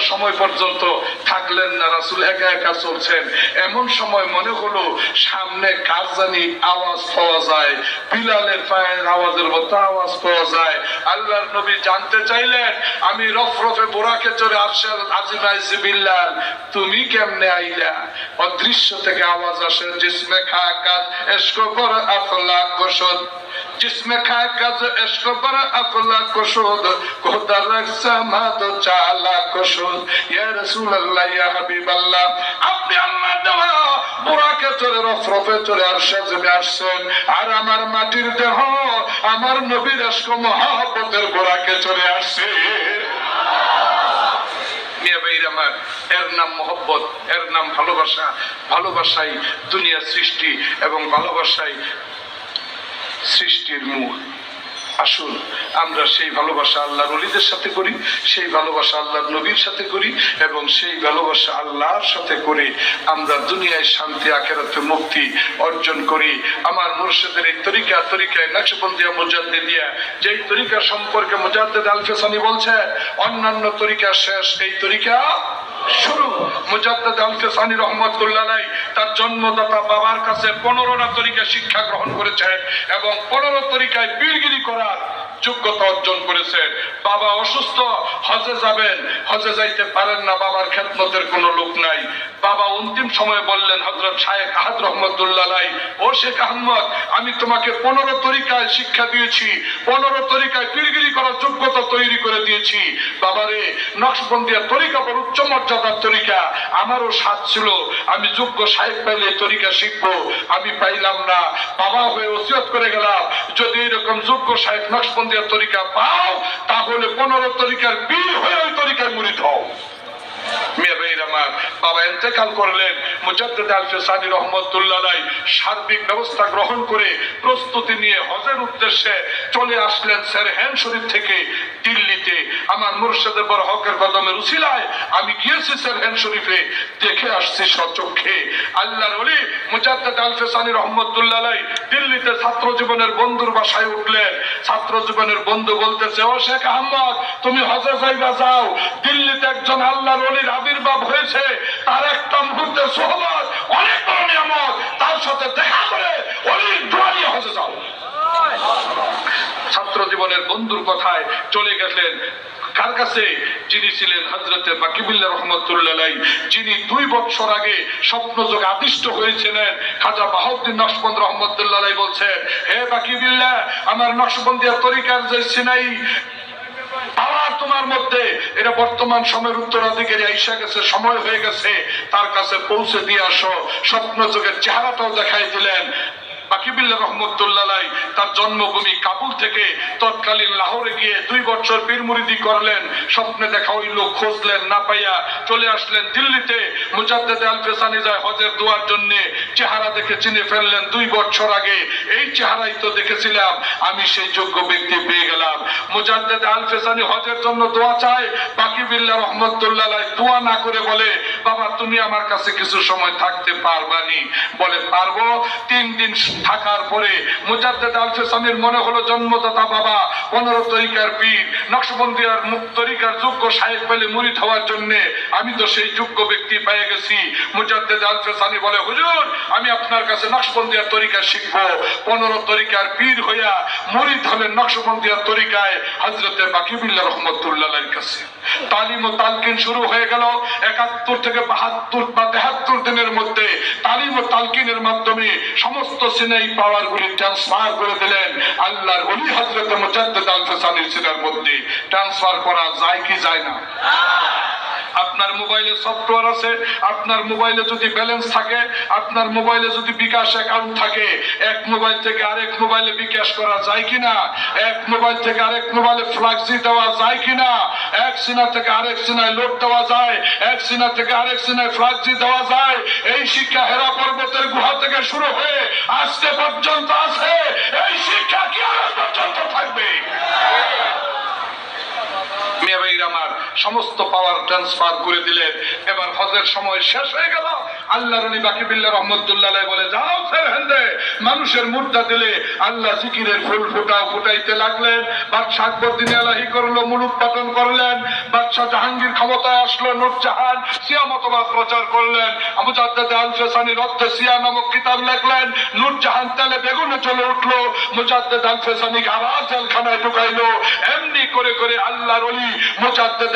সময় পর্যন্ত থাকলেন না, রাসুল একা একা চলছেন। এমন সময় মনে হলো সামনে কার জানি আওয়াজ পাওয়া যায়, বিলালের পায়ের আওয়াজের মতো আওয়াজ পাওয়া যায়। আল্লাহর নবী জানতে চাইলেন, আমি রফ রফে বোরাকে চড়ে আসছে আজিম আইসি বিল্লাল, তুমি কেমনে আইলা? অদৃশ্য থেকে আওয়াজ আসে, জিসমে খা কাজ এসকো বড় আফলা কোশদ जिसमें खाए कज इश्क पर अफला कुशुद को दरक समाद चाला कुशुद या रसूल अल्लाह या हबीब अल्लाह আপনি আল্লাহ দেওয়া বুড়াকে চড়ে রফরফে চড়ে আর সাজমে আসছেন আর আমার মাটির দেহ আমার নবীর এস্ক মহাপতের বুড়াকে চড়ে আসছে মিয়া ভাইর আমার এর নাম মোহব্বত এর নাম ভালোবাসা ভালোবাসাই দুনিয়ার সৃষ্টি এবং ভালোবাসাই সৃষ্টির মূল আসুন, আমরা সেই ভালোবাসা আল্লাহর অলিদের সাথে করি, সেই ভালোবাসা আল্লাহর নবীর সাথে করি এবং সেই ভালোবাসা আল্লাহর সাথে করে আমরা দুনিয়ায় শান্তি, আখেরাতে মুক্তি অর্জন করি। আমার মুর্শিদের এই তরিকা, তরিকায় নকশবন্দিয়া মুজাদ্দে দিয়া, যেই তরিকা সম্পর্কে মুজাদ্দেদ আলফেসানি বলছে, অন্যান্য তরিকা শেষ, এই তরিকা শুরু। মুজাদ্দাদ আলফেসানি রহমতুল্লাহ তার জন্মদাতা বাবার কাছে পনেরোটা তরিকা শিক্ষা গ্রহণ করেছেন এবং পনেরো তরিকায় বীরগিরি করার যোগ্যতা অর্জন করেছেন। বাবা অসুস্থ, হজে যাবেন। হজে যাইতে পারেন না, বাবার খেদমতের কোনো লোক নাই। বাবা অন্তিম সময়ে বললেন হজরত শায়েখ আহাদ রহমতুল্লাহ আলাই ও শেখ আহমদ, আমি তোমাকে পনেরো তরিকায় শিক্ষা দিয়েছি। পনেরো তরিকায় পীরগিরি করার যোগ্যতা তৈরি করে দিয়েছি। বাবারে, নকশবন্দিয়া তরিকা বড় উচ্চ মর্যাদার তরিকা। আমারও স্বাদ ছিল। আমি যোগ্য সাহেব পাইলে তরিকা শিখব। আমি পাইলাম না। বাবা হয়ে ওসিয়ত করে গেলাম। যদি এরকম যোগ্য সাহেব নকশবন্দিয়া তরিকা পাও তাহলে পনেরো তরিকার বিল হয়ে ওই তরিকায় মুড়িত হও। বাবা এতেকাল করলেন। রহমতুল্লাহ সার্বিক ব্যবস্থা গ্রহণ করে প্রস্তুতি নিয়ে হজের উদ্দেশ্যে চলে আসলেন শরীফ থেকে দিল্লিতে। আমার মুর্শিদের বড় হকের কদমের আমি গিয়েছি শরীফে। দেখে আসছি সচক্ষে আল্লাহর রহমতুল্লাহ দিল্লিতে ছাত্র জীবনের বন্ধুর বাসায় উঠলেন। ছাত্র জীবনের বন্ধু বলতেছে, ও শেখ আহমদ, তুমি হজে যাইবা, যাও। দিল্লিতে একজন আল্লাহর অলির আবির্ভাব হয়েছে। তার একটা মুহূর্তের সোহবত অনেক বড় নিয়ামত, তার সাথে দেখা করে অলির দোয়া নিয়ে হজে যাও। ছাত্র জীবনের বন্ধুর কথায় চলে গেলেন কার কাছে? যিনি ছিলেন বাকিবুল্লাহ রহমতুল্লাহ যিনি দুই বছর আগে স্বপ্ন যোগে আদিষ্ট হয়েছিলেন। খাজা নকশবন্দ রহমতুল্লাহ বলছেন, হে আমার নকশবন্দিয়া তরিকার যে সিনাই পাওয়ার তোমার মধ্যে এটা বর্তমান সময়ের উত্তরাধিকারী আইসা গেছে, সময় হয়ে গেছে, তার কাছে পৌঁছে দিয়ে আসো। স্বপ্ন যুগের চেহারাটাও দেখাই দিলেন। বাকিবিল্লা রহমতুল্লাহ তার জন্মভূমি কাবুল থেকে তৎকালীন লাহোরে গিয়ে দুই বছর পীরমুরিদি করলেন। স্বপ্নে দেখা ওই লোক খুঁজলেন, না পাইয়া চলে আসলেন দিল্লিতে। মুজাদ্দেদ আলফেসানি যায় হজের দোয়ার জন্য চেহারা দেখে চিনে ফেললেন দুই বছর আগে। এই চেহারাই তো দেখেছিলাম, আমি সেই যোগ্য ব্যক্তি পেয়ে গেলাম। মুজাদ্দেদ আলফেসানি হজের জন্য দোয়া চায়, বাকিবিল্লা রহমতুল্লাহ দোয়া না করে বলে বাবা, তুমি আমার কাছে কিছু সময় থাকতে পারবানি। বলে, পারব। তিন দিন থাকার পরে মুজাদ্দেদ আলফেসানির মনে হলো জন্মদাতা বাবা, পনেরো তরিকার পীর নকশবন্দিয়ার তরিকার যোগ্য সাহেব পেলে মুরিদ হওয়ার জন্য আমি তো সেই যোগ্য ব্যক্তি পেয়ে গেছি। মুজাদ্দেদ আলফেসানি বলে, হুজুর, আমি আপনার কাছে নকশবন্দিয়ার তরিকা শিখব। পনেরো তরিকার পীর হইয়া মুরিদ হলেন নকশবন্দিয়ার তরিকায় হজরতে বাকিবুল্লাহ রহমতুল্লাহ কাছে। তালিম ও তালকিন শুরু হয়ে গেল একাত্তর থেকে বাহাত্তর বা তেহাত্তর দিনের মধ্যে। তালিম ও তালকিনের মাধ্যমে সমস্ত সিনেই পাওয়ার গুলি ট্রান্সফার করে দিলেন আল্লাহর অলি হজরত আল সিনার মধ্যে। ট্রান্সফার করা যায় কি যায় না? আপনার মোবাইলে সফটওয়্যার আছে, আপনার মোবাইলে যদি ব্যালেন্স থাকে, আপনার মোবাইলে যদি বিকাশ অ্যাকাউন্ট থাকে, এক মোবাইল থেকে আরেক মোবাইলে বিকাশ করা যায় কিনা? এক মোবাইল থেকে আরেক মোবাইলে ফ্লাক্সি দেওয়া যায় কিনা? এক সিনা থেকে আরেক সিনায় লোড দেওয়া যায়, এক সিনা থেকে আরেক সিনায় ফ্লাক্সি দেওয়া যায়। এই শিক্ষা হেরা পর্বতের গুহা থেকে শুরু হয়ে আজকে পর্যন্ত আছে। এই শিক্ষা কি আজ পর্যন্ত থাকবে? মিয়া ভাইরা আমার সমস্ত পাওয়ার ট্রান্সফার করে দিলেন। এবার হজের সময় শেষ হয়ে গেল। আল্লাহ রনি বাকি বিল্লা রহমতুল্লাহ বলে, যাও ফের হেন্দে, মানুষের মুদ্রা দিলে আল্লাহ জিকিরের ফুল ফুটাও ফুটাইতে লাগলেন। বাদশাহ আকবরদিন আলাহি করল, মুলুক পাঠন করলেন। বাদশাহ জাহাঙ্গীর ক্ষমতায় আসলো নূরজাহান সিয়া মতবাদ প্রচার করলেন। আবু সিয়া নামক কিতাব লেখলেন। নূরজাহান তেলে বেগুনে চলে উঠল। মুজাদ্দেদ আল ফেসানিকে আবার জেলখানায় ঢুকাইলো। এমনি করে করে আল্লাহর অলি মুজাদ্দেদ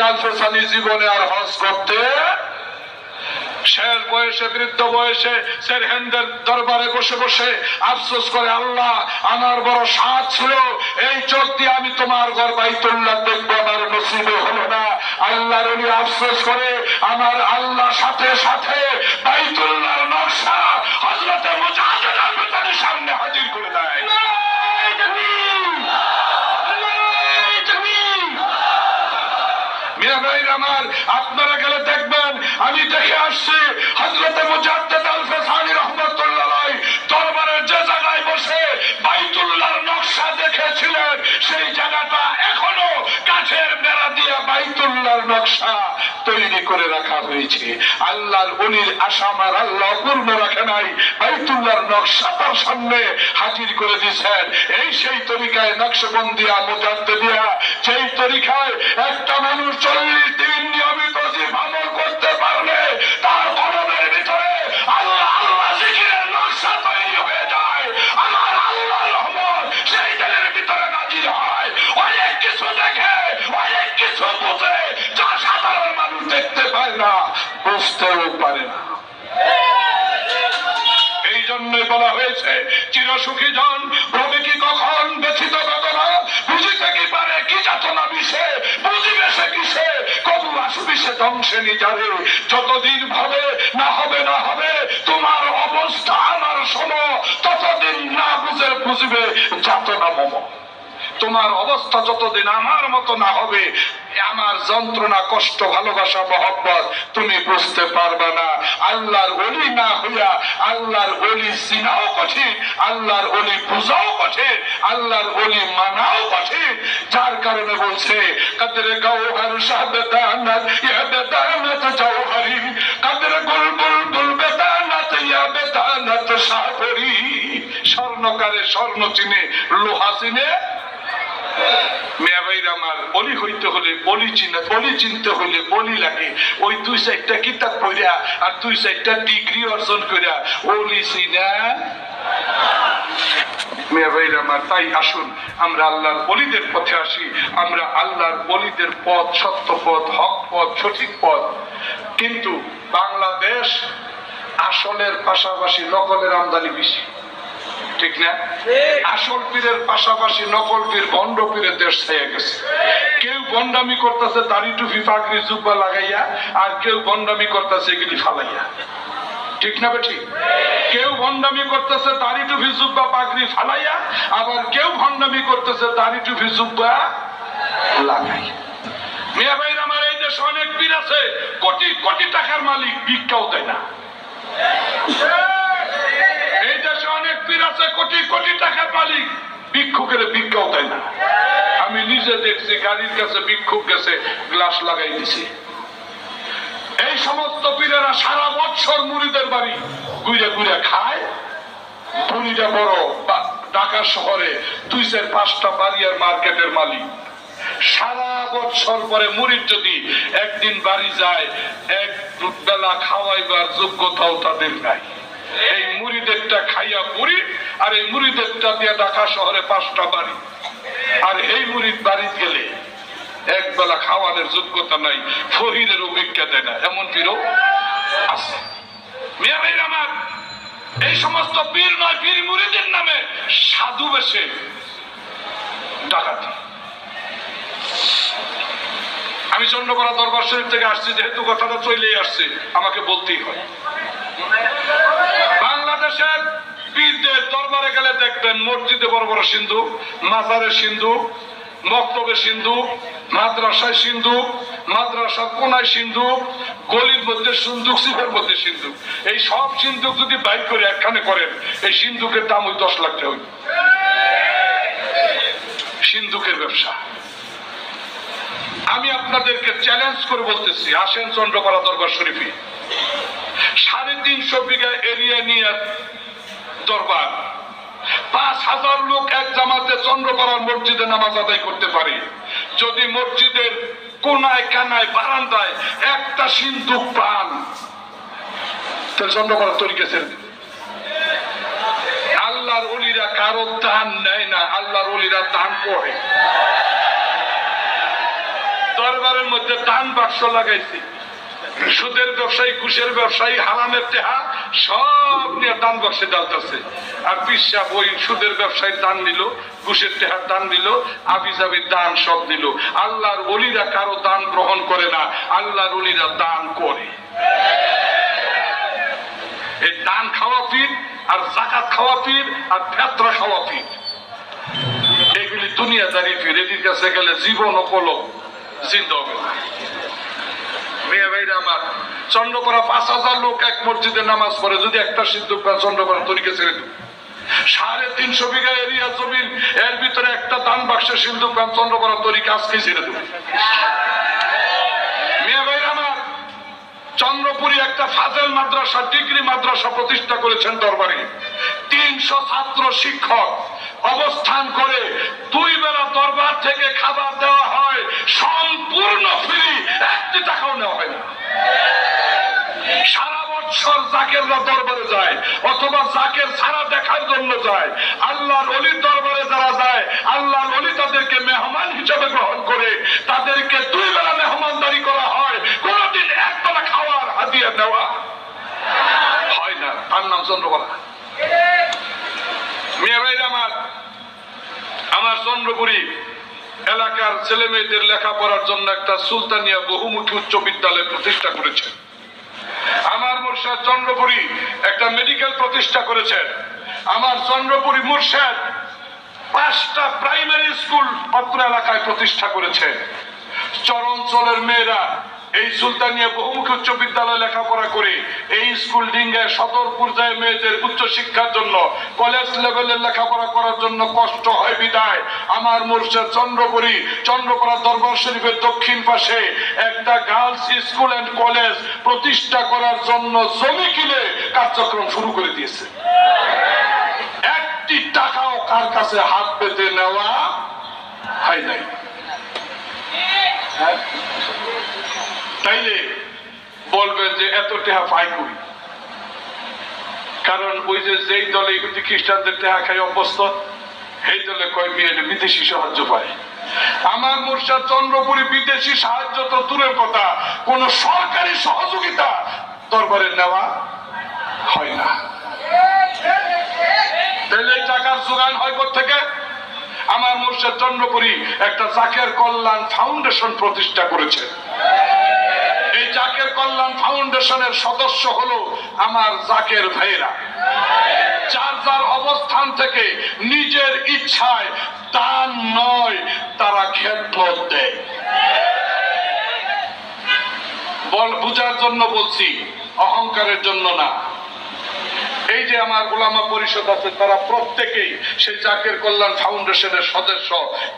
জীবনে আর হজ করতে শেষ বয়সে, বৃদ্ধ বয়সে সেরহেন্দের দরবারে বসে বসে আফসোস করে, আল্লাহ, আমার বড় সাথ ছিল, এই চোখ দিয়ে আমি তোমার ঘর বাইতুল্লাহ দেখব, আমার নসিবে হলো না। আল্লাহ রবি আফসোস করে, আমার আল্লাহ সাথে সাথে বাইতুল্লাহর নকশা আমি দেখে আসছি হজরতে আল্লাহর অলির আশা আমার আল্লাহ পূর্ণ রাখে নাই। বাইতুল্লাহর নকশা তার সামনে হাজির করে দিয়েছেন। এই সেই তরিকায় নকশবন্দিয়া, মুজাদ্দিদিয়া সেই তরিকায় একটা মানুষ চল্লিশ দিন নিয়মিত হয়েছে। চিরসুখী জন প্রভে কি কখন ব্যথিত বেদনা বুঝিতে কি পারে, কি যাতনা বিষে? বুঝিবে সে কিসে? কবু আসবি সে ধ্বংসে নিজারে। যতদিন ভাবে, না হবে না হবে, তোমার অবস্থা আমার সম। ততদিন না বুঝে, বুঝবে যাতনা মম। তোমার অবস্থা যতদিন আমার মতো না হবে আমার যন্ত্রণা, কষ্ট, ভালোবাসা, মহব্বত তুমি বুঝতে পারবে না। আল্লাহর অলি না হইয়া, আল্লাহর অলি চিনাও কঠিন, আল্লাহর অলি বুঝাও কঠিন, আল্লাহর অলি মানাও কঠিন। যার কারণে বলছে, কাদের গৌহর শাহ বেদানাত ইয়া বেদানাত জৌহরি কাদের গুল গুল গুল বেদানাত ইয়া বেদানাত শাহরি স্বর্ণকারে স্বর্ণ চিনে, লোহা চিনে আমার বলি হইতে হলে বলি বলি চিনতে হলে বলি লাগে। ওই দুই চারটা কিতাব আর দুই চারটা ডিগ্রি অর্জন চিনা আমার, তাই আসুন, আমরা আল্লাহর বলিদের পথে আসি। আমরা আল্লাহর বলিদের পথ, সত্য পথ, হক পথ, সঠিক পথ। কিন্তু বাংলাদেশ আসলের পাশাপাশি নকলের আমদানি বেশি। ঠিক না? আসল পীরের পাশাপাশি নকল পীর ভণ্ড পীরের দেশ থেকে গেছে। কেউ বন্ডামি করতেছে দাড়ি টুপি পাগড়ি জুব্বা লাগাইয়া, আর কেউ বন্ডামি করতেছে এগুলি ফালাইয়া। ঠিক না বেঠি কেউ ভণ্ডামি করতেছে দাড়ি টুপি জুব্বা পাগড়ি ফালাইয়া, আবার কেউ ভণ্ডামি করতেছে দাড়ি টুপি জুব্বা লাগাইয়া। মিয়া ভাইর আমার এই দেশে অনেক পীর আছে, কোটি কোটি টাকার মালিক ভিক্ষাও দেয় না। দেশে আছে কোটি কোটি টাকার মালিক। ভিক্ষুকের ভিক্ষাও দেয় না। আমি নিজে দেখছি, গাড়ির কাছে ভিক্ষুক গেছে, গ্লাস লাগাই দিছে। এই সমস্ত পীরেরা সারা বছর মুড়িদের বাড়ি ঘুরে ঘুরে খায়। বুড়িটা বড় ঢাকা শহরে দুই চার পাঁচটা বাড়ি আর মার্কেটের মালিক। সারা বছর পরে মুড়ির যদি একদিন বাড়ি যায়, এক বেলা খাওয়াইবার যোগ্যতাও তাদের নাই। এই মুড়িদেরটা খাইয়া বুড়ি, আর এই মুড়িদেরটা দিয়ে ঢাকা শহরে পাঁচটা বাড়ি। আর এই মুড়ির বাড়ি গেলে এক বেলা খাওয়ানোর যোগ্যতা নাই ফহিরের অভিজ্ঞতা দেয় না। এমন পীরও আছে। মেয়ে ভাইরা আমার, এই সমস্ত পীর নয়, পীর মুড়িদের নামে সাধু বেশে ডাকাতি। আমি চন্দ্রকোনা দরবার শরীফ থেকে আসছি, যেহেতু কথাটা চলেই আসছে, আমাকে বলতেই হয়। বাংলাদেশের পীরদের দরবারে গেলে দেখবেন মসজিদে বড় বড় সিন্ধু, মাজারের সিন্ধু মক্তবে সিন্ধু, মাদ্রাসায় সিন্ধু, মাদ্রাসার কোনায় সিন্ধু, গলির মধ্যে সিন্ধুক সিফের মধ্যে সিন্ধু। এই সব সিন্ধুক যদি বাইক করে একখানে করেন, এই সিন্ধুকের দাম ওই দশ লাখ টাকা সিন্ধুকের ব্যবসা। আমি আপনাদেরকে চ্যালেঞ্জ করে বলতেছি, আসেন চন্দ্রপাড়া দরবার শরীফে। সাড়ে তিনশো বিঘা এরিয়া নিয়ে দরবার। পাঁচ হাজার লোক এক জামাতে চন্দ্রপাড়ার মসজিদে নামাজ আদায় করতে পারে। যদি মসজিদের কোনায়, কানায়, বারান্দায় একটা সিন্ধুক পান, তাহলে চন্দ্রপাড়া তৈরি গেছেন আল্লাহর অলিরা কারও দান নেয় না, আল্লাহর অলিরা দান করে। দরবারের মধ্যে দান বাক্স লাগাইছি। সুদের ব্যবসায়ী, কুশের ব্যবসায়ী, হারামের টেহা, সব নিয়ে দান বাক্সে ডালতেছে আর বিশ্বাস ওই সুদের ব্যবসায়ী দান নিল, কুশের টেহার দান নিল আবি জাবির দান সব নিল। আল্লাহর অলিরা কারও দান গ্রহণ করে না, আল্লাহর অলিরা দান করে। এই দান খাওয়া পীর, আর জাকাত খাওয়া পীর, আর ফেতরা খাওয়া পীর। এগুলি দুনিয়াদারি পীর এটির কাছে গেলে জীবন অপলক জিন্দ হবে না মেয়ে আমার। চন্দ্রপাড়া পাঁচ হাজার লোক এক মসজিদে নামাজ পড়ে, যদি একটা চন্দ্রপাড়া তরিকে ছেড়ে সাড়ে তিনশো বিঘা এরিয়া জমিন, এর ভিতরে একটা দান বাক্সের সিন্ধু চন্দ্রপাড়া তরিকে আজকে ছেড়ে মেয়ে ভাইরা আমার, চন্দ্রপুরী একটা ফাজেল মাদ্রাসা, ডিগ্রি মাদ্রাসা প্রতিষ্ঠা করেছেন দরবারে। তিনশো ছাত্র শিক্ষক অবস্থান করে দুই বেলা দরবার থেকে খাবার দেওয়া হয়, সম্পূর্ণ ফ্রি, একটি টাকাও নেওয়া হয় না। সারা বছর জাকেররা দরবারে যায়, অথবা জাকের ছাড়া দেখার জন্য যায়। অলির দরবারে যারা যায় অলি তাদেরকে মেহমান হিসেবে গ্রহণ করে, তাদেরকে দুই বেলা মেহমানদারি করা হয়, কোনদিন একবেলা খাওয়ার হাতিয়ে দেওয়া হয় না। তার নাম চন্দ্রকলা। আমার চন্দ্রপুরী এলাকার ছেলে মেয়েদের লেখাপড়ার জন্য একটা সুলতানিয়া বহুমুখী উচ্চ বিদ্যালয় প্রতিষ্ঠা করেছে। আমার মুর্শাদ চন্দ্রপুরী একটা মেডিকেল প্রতিষ্ঠা করেছেন আমার চন্দ্রপুরী মুর্শাদ পাঁচটা প্রাইমারি স্কুল অত্র এলাকায় প্রতিষ্ঠা করেছে। চরঞ্চলের মেয়েরা এই সুলতানিয়া বহুমুখী উচ্চ বিদ্যালয়ে লেখাপড়া করে এই স্কুল ডিঙ্গায় সদর পর্যায়ে মেয়েদের উচ্চ শিক্ষার জন্য, কলেজ লেভেলের লেখাপড়া করার জন্য কষ্ট হয় বিদায়। আমার মোর্চার চন্দ্রপুরী চন্দ্রপাড়া দরবার শরীফের দক্ষিণ পাশে একটা গার্লস স্কুল অ্যান্ড কলেজ প্রতিষ্ঠা করার জন্য জমি কিনে কার্যক্রম শুরু করে দিয়েছে। একটি টাকাও কার কাছে হাত পেতে নেওয়া হয় নাই। হ্যাঁ? তাইলে বলবেন যে এত টেহা পাই করি কারণ ওই যে যেই দলে ইহুদি খ্রিস্টানদের টেহা খাই অভ্যস্ত, সেই দলে কয় মেয়ে বিদেশি সাহায্য পায়। আমার মুর্শাদ চন্দ্রপুরি বিদেশি সাহায্য তো দূরের কথা, কোন সরকারি সহযোগিতা দরবারে নেওয়া হয় না। তাহলে টাকার যোগান হয় থেকে? আমার মুর্শিদ চন্দ্রপুরী একটা জাকের কল্যাণ ফাউন্ডেশন প্রতিষ্ঠা করেছে। এই জাকের কল্যাণ ফাউন্ডেশনের সদস্য হলো আমার জাকের ভাইরা যার যার অবস্থান থেকে নিজের ইচ্ছায় দান নয়, তারা খেদমত দেয়। বল, বুঝার জন্য বলছি, অহংকারের জন্য না। এই যে আমার গোলামা পরিষদ আছে, তারা প্রত্যেকেই সেই জাকের কল্যাণ ফাউন্ডেশনের সদস্য।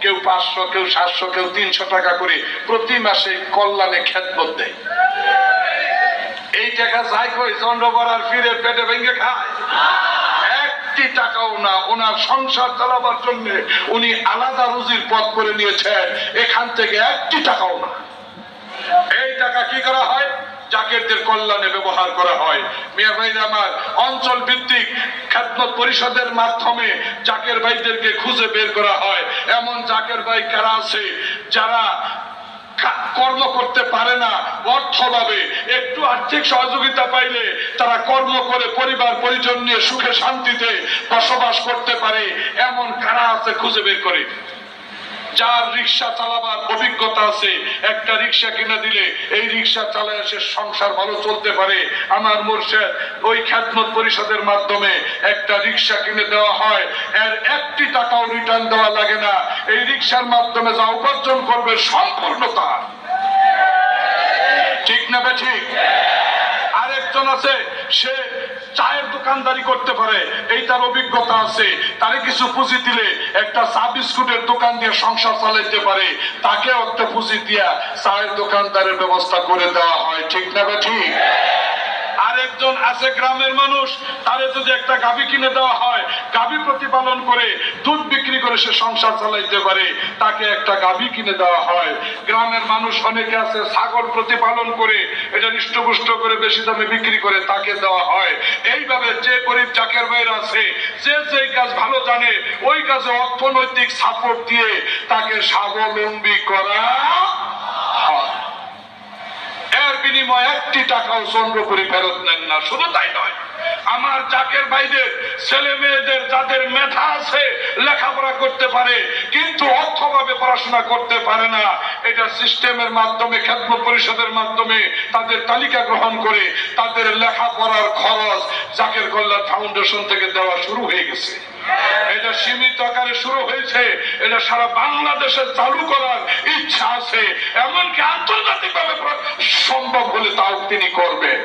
কেউ পাঁচশো, কেউ সাতশো, কেউ তিনশো টাকা করে প্রতি মাসে কল্যাণে খেদমত দেয়। এই টাকা যাই কই চন্দ্রবরার ফিরে পেটে ভেঙে খায়। একটি টাকাও না, ওনার সংসার চালাবার জন্য উনি আলাদা রুজির পথ করে নিয়েছেন। এখান থেকে একটি টাকাও না। এই টাকা কি করা হয়? জাকেরদের কল্যাণে ব্যবহার করা হয়। মিয়া ভাইরা আমার অঞ্চল ভিত্তিক খ্যাতমত পরিষদের মাধ্যমে জাকের ভাইদেরকে খুঁজে বের করা হয়। এমন জাকের ভাই কারা আছে যারা কর্ম করতে পারে না অর্থভাবে? একটু আর্থিক সহযোগিতা পাইলে তারা কর্ম করে পরিবার, পরিজন নিয়ে সুখে শান্তিতে বসবাস করতে পারে। এমন কারা আছে খুঁজে বের করে? যার রিক্সা চালাবার অভিজ্ঞতা আছে। একটা রিক্সা কিনে দিলে এই রিক্সা চালায় সে সংসার ভালো চলতে পারে। আমার মোর্শেদ, ওই খ্যাতমত পরিষদের মাধ্যমে একটা রিক্সা কিনে দেওয়া হয়। এর একটি টাকাও রিটার্ন দেওয়া লাগে না। এই রিক্সার মাধ্যমে যা উপার্জন করবে সম্পূর্ণ তার। ঠিক না ঠিক? আরেকজন আছে, সে চায়ের দোকানদারি করতে পারে। এই তার অভিজ্ঞতা আছে। তারে কিছু পুঁজি দিলে একটা চা বিস্কুটের দোকান দিয়ে সংসার চালাইতে পারে। তাকে একটা পুঁজি দিয়া চায়ের দোকানদারের ব্যবস্থা করে দেওয়া হয়। ঠিক না ঠিক? আরেকজন আছে গ্রামের মানুষ, তারে যদি একটা গাভী কিনে দেওয়া হয়, গাভী প্রতিপালন করে, দুধ বিক্রি করে সে সংসার চালাইতে পারে, তাকে একটা গাভী কিনে দেওয়া হয়। গ্রামের মানুষ অনেকে আছে, ছাগল প্রতিপালন করে, এটা হৃষ্টপুষ্ট করে বেশি দামে বিক্রি করে তাকে দেওয়া হয়। এইভাবে যে গরিব জাকের বাইর আছে, যে যে কাজ ভালো জানে, ওই কাজে অর্থনৈতিক সাপোর্ট দিয়ে তাকে স্বাবলম্বী করা এর বিনিময়ে একটি টাকাও চন্দ্রপুরি ফেরত নেন না। শুধু তাই নয়, আমার জাকের ভাইদের, ছেলে মেয়েদের, যাদের মেধা আছে, লেখাপড়া করতে পারে, কিন্তু অর্থভাবে পড়াশোনা করতে পারে না, এটা সিস্টেমের মাধ্যমে খেদম পরিষদের মাধ্যমে তাদের তালিকা গ্রহণ করে তাদের লেখাপড়ার খরচ জাকের কল্যাণ ফাউন্ডেশন থেকে দেওয়া শুরু হয়ে গেছে। সীমিত আকারে শুরু হয়েছে। এটা সারা বাংলাদেশে চালু করার ইচ্ছা আছে। এমনকি আন্তর্জাতিক ভাবে সম্ভব হলে তাও তিনি করবেন।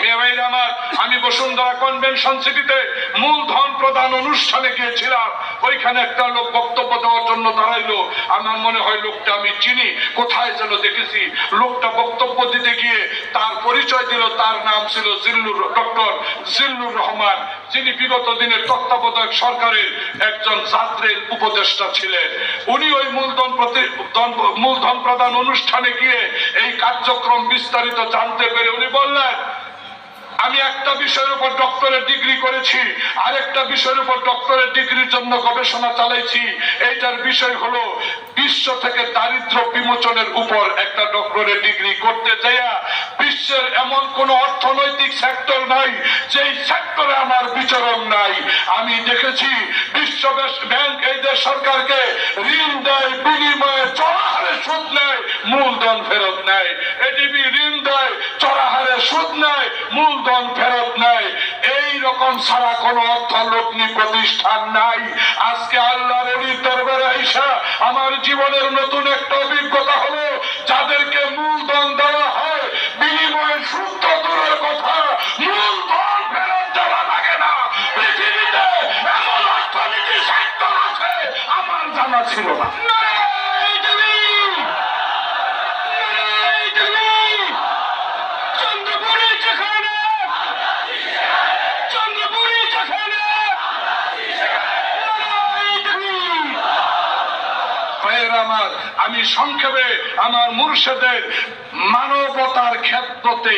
মেয়ে ভাইরা আমার, আমি বসুন্ধরা কনভেনশন সিটিতে মূলধন প্রদান অনুষ্ঠানে গিয়েছিলাম। ওইখানে একটা লোক বক্তব্য দেওয়ার জন্য দাঁড়াইলো। আমার মনে হয় লোকটা আমি চিনি, কোথায় যেন দেখেছি। লোকটা বক্তব্য দিতে গিয়ে তার পরিচয় দিল, তার নাম ছিল জিল্লুর ডক্টর জিল্লুর রহমান। যিনি বিগত দিনের তত্ত্বাবধায়ক সরকারের একজন ছাত্রের উপদেষ্টা ছিলেন। উনি ওই মূলধন প্রতি, ধন- মূলধন প্রদান অনুষ্ঠানে গিয়ে এই কার্যক্রম বিস্তারিত জানতে পেরে উনি বললেন আমি একটা বিষয়ের উপর ডক্টরের ডিগ্রি করেছি, আরেকটা বিষয়ের উপর ডক্টরের ডিগ্রির জন্য গবেষণা চালাইছি। এইটার বিষয় হলো বিশ্ব থেকে দারিদ্র বিমোচনের উপর একটা ডক্টরের ডিগ্রি করতে যাইয়া বিশ্বের এমন কোন অর্থনৈতিক সেক্টর নাই, যেই সেক্টরে আমার বিচরণ নাই। আমি দেখেছি বিশ্ব ব্যাংক, এই দেশ সরকারকে ঋণ দেয় বিনিময়ে চড়াহারে সুদ নেয়, মূলধন ফেরত নেয়। এডিবি ঋণ দেয়, চড়াহারে সুদ নেয়, মূলধন ফেরত নেয়। এই রকম ছাড়া কোন অর্থ লগ্নি প্রতিষ্ঠান নাই। আজকে আল্লাহর দরবারে আইসা আমার জীবনের নতুন একটা অভিজ্ঞতা হলো, যাদেরকে মূলধন দেওয়া হয়, বিনিময়ে সুদ দূরের কথা, মূলধন ফেরত দেওয়া লাগে না। পৃথিবীতে এমন অর্থনীতি সেক্টর আছে, আমার জানা ছিল না চন্দ্রপুরে যেখানে চন্দ্রপুরে যেখানে ভাইয়ের আমার আমি সংক্ষেপে আমার মুর্শেদের মানবতার ক্ষেত্রতে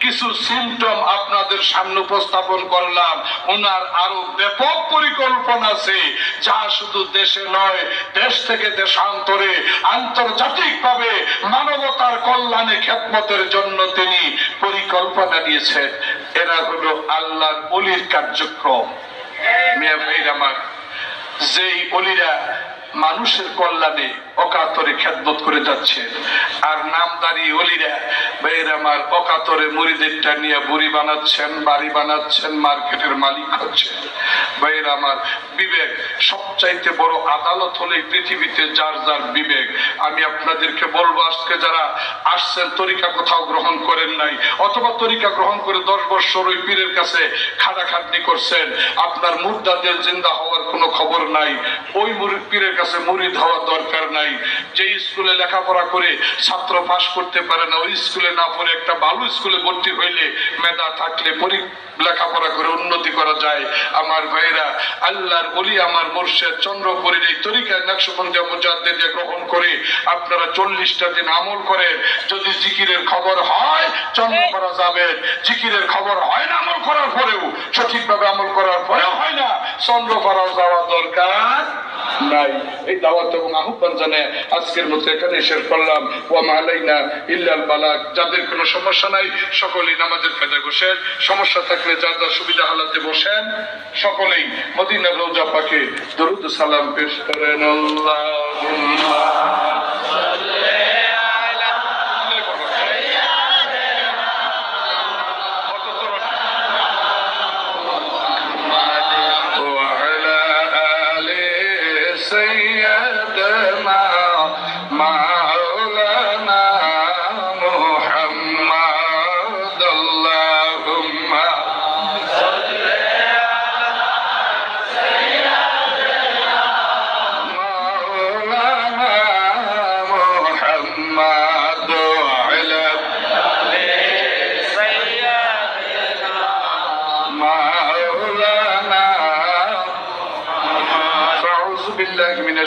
কিছু সিমটম আপনাদের সামনে উপস্থাপন করলাম। ওনার আরও ব্যাপক পরিকল্পনা আছে, যা শুধু দেশে নয়, দেশ থেকে দেশান্তরে আন্তর্জাতিক ভাবে মানবতার কল্যাণে খেদমতের জন্য তিনি পরিকল্পনা দিয়েছেন। এরা হলো আল্লাহর অলির কার্যক্রম। মেয়ে ভাইর আমার, যেই অলিরা মানুষের কল্যাণে অকাতরে খেদমত করে যাচ্ছে। আর নামদারি অলিরা, ভাইয়ের আমার অকাতরে মুড়িদেরটা নিয়ে বুড়ি বানাচ্ছেন, বাড়ি বানাচ্ছেন, মার্কেটের মালিক হচ্ছেন ভাইয়ের আমার বিবেক, সবচাইতে বড় আদালত হলে পৃথিবীতে যার যার বিবেক। আমি আপনাদেরকে বলব, আজকে যারা আসছেন, তরিকা কোথাও গ্রহণ করেন নাই, অথবা তরিকা গ্রহণ করে দশ বছর ওই পীরের কাছে খাটাখাটনি করছেন, আপনার মুর্দাদের জিন্দা হওয়ার কোনো খবর নাই, ওই পীরের কাছে মুরিদ হওয়ার দরকার নাই। যে স্কুলে লেখাপড়া করে ছাত্র পাস করতে পারে না ওই স্কুলে না পড়ে একটা ভালো স্কুলে ভর্তি হইলে মেধা থাকলে পরি লেখাপড়া করে উন্নতি করা যায়। আমার ভাইরা আল্লাহর বলি আমার মোর্শেদ চন্দ্রপুরীর এই তরিকায় নকশবন্দিয়া মুজাদ্দিদে গ্রহণ করে আপনারা চল্লিশটা দিন আমল করেন। যদি জিকিরের খবর হয় চন্দ্র করা যাবে। জিকিরের খবর হয় না আমল করার পরেও সঠিকভাবে আমল করার পরেও হয় না। চন্দ্র করা যাওয়া দরকার। নাই। এই দাওয়াত এবং আহ্বান জানে আজকের মতো এখানে শেষ করলাম। ও মালাইনা ইল্লাল বালাক যাদের কোনো সমস্যা নাই, সকলেই নামাজের ফেদে বসেন। সমস্যা থাকলে যার যা সুবিধা হালাতে বসেন, সকলেই মদিনা রোজা পাকে। দরুদ সালাম পেশ করেন। আল্লাহুম্মা।